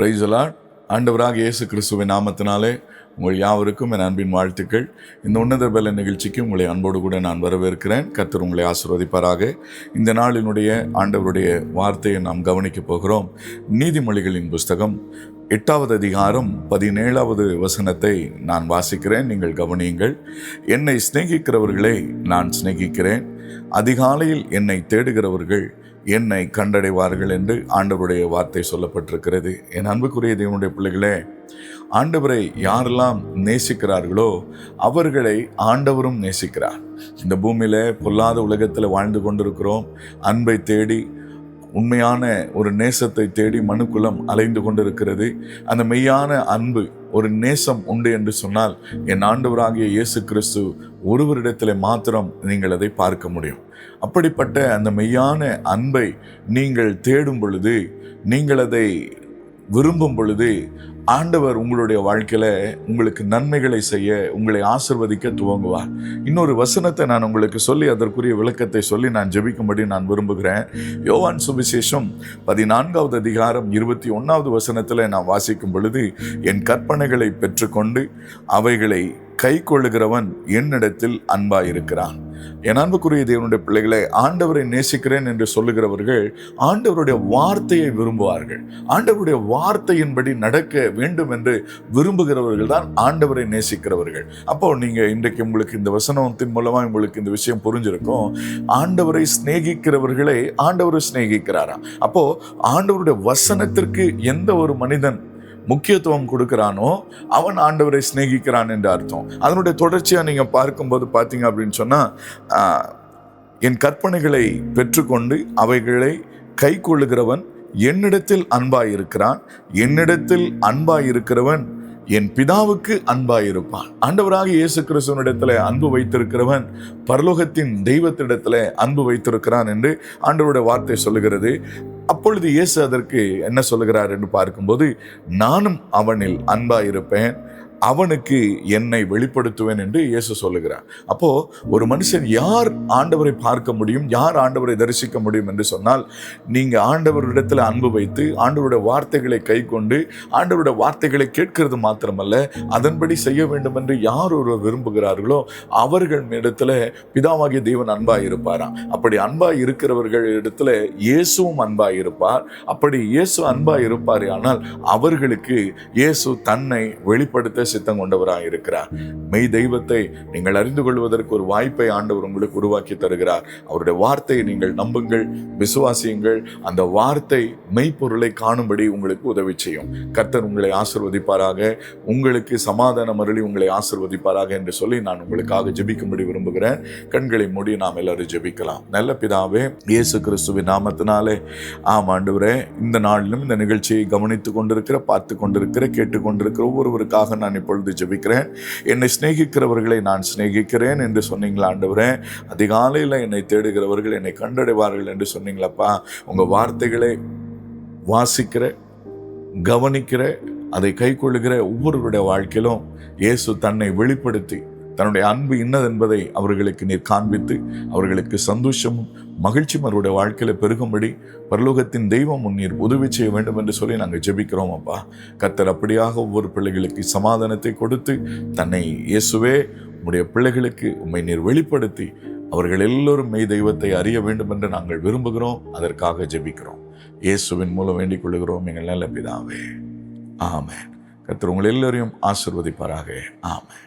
பிரைசலாட் ஆண்டவராக இயேசு கிறிஸ்துவின் நாமத்தினாலே உங்கள் யாவருக்கும் என் அன்பின் வாழ்த்துக்கள். இந்த உன்னத பல நிகழ்ச்சிக்கு உங்களை அன்போடு கூட நான் வரவேற்கிறேன். கத்தர் உங்களை ஆசிர்வதிப்பாராக. இந்த நாளினுடைய ஆண்டவருடைய வார்த்தையை நாம் கவனிக்கப் போகிறோம். நீதிமொழிகளின் புஸ்தகம் எட்டாவது அதிகாரம் பதினேழாவது வசனத்தை நான் வாசிக்கிறேன். நீங்கள் கவனியுங்கள். என்னை சிநேகிக்கிறவர்களை நான் சிநேகிக்கிறேன். அதிகாலையில் என்னை தேடுகிறவர்கள் என்னை கண்டடைவார்கள் என்று ஆண்டவருடைய வார்த்தை சொல்லப்பட்டிருக்கிறது. என் அன்புக்குரிய தேவனுடைய பிள்ளைகளே ஆண்டவரை யாரெல்லாம் நேசிக்கிறார்களோ அவர்களை ஆண்டவரும் நேசிக்கிறார். இந்த பூமியில் பொல்லாத உலகத்தில் வாழ்ந்து கொண்டிருக்கிறோம். அன்பை தேடி உண்மையான ஒரு நேசத்தை தேடி மனுக்குலம் அலைந்து கொண்டிருக்கிறது. அந்த மெய்யான அன்பு ஒரு நேசம் உண்டு என்று சொன்னால் என் ஆண்டவராகிய இயேசு கிறிஸ்து ஒருவரிடத்தில் மாத்திரம் நீங்கள் அதை பார்க்க முடியும். அப்படிப்பட்ட அந்த மெய்யான அன்பை நீங்கள் தேடும் பொழுது நீங்கள் அதை விரும்பும் பொழுது ஆண்டவர் உங்களுடைய வாழ்க்கையில உங்களுக்கு நன்மைகளை செய்ய உங்களை ஆசிர்வதிக்க துவங்குவார். இன்னொரு வசனத்தை நான் உங்களுக்கு சொல்லி அதற்குரிய விளக்கத்தை சொல்லி நான் ஜெபிக்கும்படி நான் விரும்புகிறேன். யோவான் சுவிசேஷம் பதினான்காவது அதிகாரம் இருபத்தி ஒன்றாவது வசனத்தில் நான் வாசிக்கும் பொழுது என் கற்பனைகளை பெற்றுக்கொண்டு அவைகளை கை கொள்ளுகிறவன் என்னிடத்தில் அன்பாயிருக்கிறான். என் அன்புக்குரிய தேவனுடைய பிள்ளைகளை ஆண்டவரை நேசிக்கிறேன் என்று சொல்லுகிறவர்கள் ஆண்டவருடைய வார்த்தையை விரும்புவார்கள். ஆண்டவருடைய வார்த்தையின்படி நடக்க வேண்டும் என்று விரும்புகிறவர்கள் தான் ஆண்டவரை நேசிக்கிறவர்கள். அப்போ நீங்க இன்றைக்கு உங்களுக்கு இந்த வசனத்தின் மூலமா உங்களுக்கு இந்த விஷயம் புரிஞ்சிருக்கும். ஆண்டவரை சிநேகிக்கிறவர்களை ஆண்டவரை சிநேகிக்கிறாராம். அப்போ ஆண்டவருடைய வசனத்திற்கு எந்த ஒரு மனிதன் முக்கியத்துவம் கொடுக்குறானோ அவன் ஆண்டவரை சிநேகிக்கிறான் என்று அர்த்தம். அதனுடைய தொடர்ச்சியாக நீங்கள் பார்க்கும்போது பார்த்தீங்க அப்படின்னு சொன்னால் என் கற்பனைகளை பெற்றுக்கொண்டு அவைகளை கை கொள்ளுகிறவன் என்னிடத்தில் அன்பாயிருக்கிறான் என்னிடத்தில் அன்பாயிருக்கிறவன் என் பிதாவுக்கு அன்பாயிருப்பான் ஆண்டவராக இயேசு கிறிஸ்துவனிடத்தில் அன்பு வைத்திருக்கிறவன் பரலோகத்தின் தெய்வத்திடத்தில் அன்பு வைத்திருக்கிறான் என்று ஆண்டவருடைய வார்த்தை சொல்லுகிறது. அப்பொழுது இயேசு அதற்கு என்ன சொல்கிறார் என்று பார்க்கும்போது நானும் அவனில் அன்பாயிருப்பேன். அவனுக்கு என்னை வெளிப்படுத்துவேன் என்று இயேசு சொல்லுகிறார். அப்போ ஒரு மனுஷன் யார் ஆண்டவரை பார்க்க முடியும் யார் ஆண்டவரை தரிசிக்க முடியும் என்று சொன்னால் நீங்க ஆண்டவரிடத்தில் அன்பு வைத்து ஆண்டவருடைய வார்த்தைகளை கை கொண்டு ஆண்டவருடைய வார்த்தைகளை கேட்கிறது மாத்திரமல்ல அதன்படி செய்ய வேண்டும் என்று யார் ஒருவர் விரும்புகிறார்களோ அவர்கள் இடத்துல பிதாவாகிய தேவன் அன்பாய் இருப்பாராம். அப்படி அன்பாய் இருக்கிறவர்கள் இடத்துல இயேசுவும் அன்பாய் இருப்பார். அப்படி இயேசு அன்பாய் இருப்பார் ஆனால் அவர்களுக்கு இயேசு தன்னை வெளிப்படுத்த சித்தம் கொண்டவராக இருக்கிறார். மெய் தெய்வத்தை நீங்கள் அறிந்து கொள்வதற்கு ஒரு வாய்ப்பை ஆண்டவர் உங்களுக்கு உருவாக்கி தருகிறார். அவருடைய வார்த்தையை நீங்கள் நம்புங்கள் விசுவாசியுங்கள். அந்த வார்த்தை மெய்ப்பொருளை காணும்படி உங்களுக்கு உதவி செய்யும். கர்த்தர் உங்களை ஆசிர்வதிப்பாராக. உங்களுக்கு சமாதானம் அருளி உங்களை ஆசிர்வதிப்பாராக என்று சொல்லி நான் உங்களுக்காக ஜெபிக்கும்படி விரும்புகிறேன். கண்களை மூடி நாம் எல்லாரும் ஜெபிக்கலாம். நல்ல பிதாவே இயேசு கிறிஸ்துவின் நாமத்தினாலே ஆம் ஆண்டவரே இந்த நாளிலும் இந்த நிகழ்ச்சியை கவனித்துக் கொண்டிருக்கிற பார்த்து கொண்டிருக்கிற கேட்டுக்கொண்டிருக்கிற ஒவ்வொருவருக்காக நான் இப்பொழுது ஜெபிக்கிறேன். என்னை சிநேகிக்கிறவர்களை நான் சிநேகிக்கிறேன் என்று சொன்னீங்களா ஆண்டவரே? அதிகாலையில் என்னை தேடுகிறவர்கள் என்னை கண்டடைவார்கள் என்று சொன்னீங்களப்பா? உங்கள் வார்த்தைகளை வாசிக்கிற கவனிக்கிற அதை கைக்கொள்ளுகிற ஒவ்வொருவருடைய வாழ்க்கையிலும் இயேசு தன்னை வெளிப்படுத்தி தன்னுடைய அன்பு இன்னதென்பதை அவர்களுக்கு நீர் காண்பித்து அவர்களுக்கு சந்தோஷமும் மகிழ்ச்சியும் அவருடைய வாழ்க்கையில பெருகும்படி பரலோகத்தின் தெய்வம் முன்னீர் உதவி செய்ய வேண்டும் என்று சொல்லி நாங்கள் ஜெபிக்கிறோம் அப்பா. கத்தர் அப்படியாக ஒவ்வொரு பிள்ளைகளுக்கு சமாதானத்தை கொடுத்து தன்னை இயேசுவே உம்முடைய பிள்ளைகளுக்கு உம்மை நீர் வெளிப்படுத்தி அவர்கள் எல்லோரும் மெய் தெய்வத்தை அறிய வேண்டும் என்று நாங்கள் விரும்புகிறோம் அதற்காக ஜெபிக்கிறோம். இயேசுவின் மூலம் வேண்டிக் கொள்கிறோம் எங்கள் நல்ல பிதாவே. ஆமென். கத்தர் உங்கள் எல்லோரையும் ஆசிர்வதிப்பாராக. ஆமென்.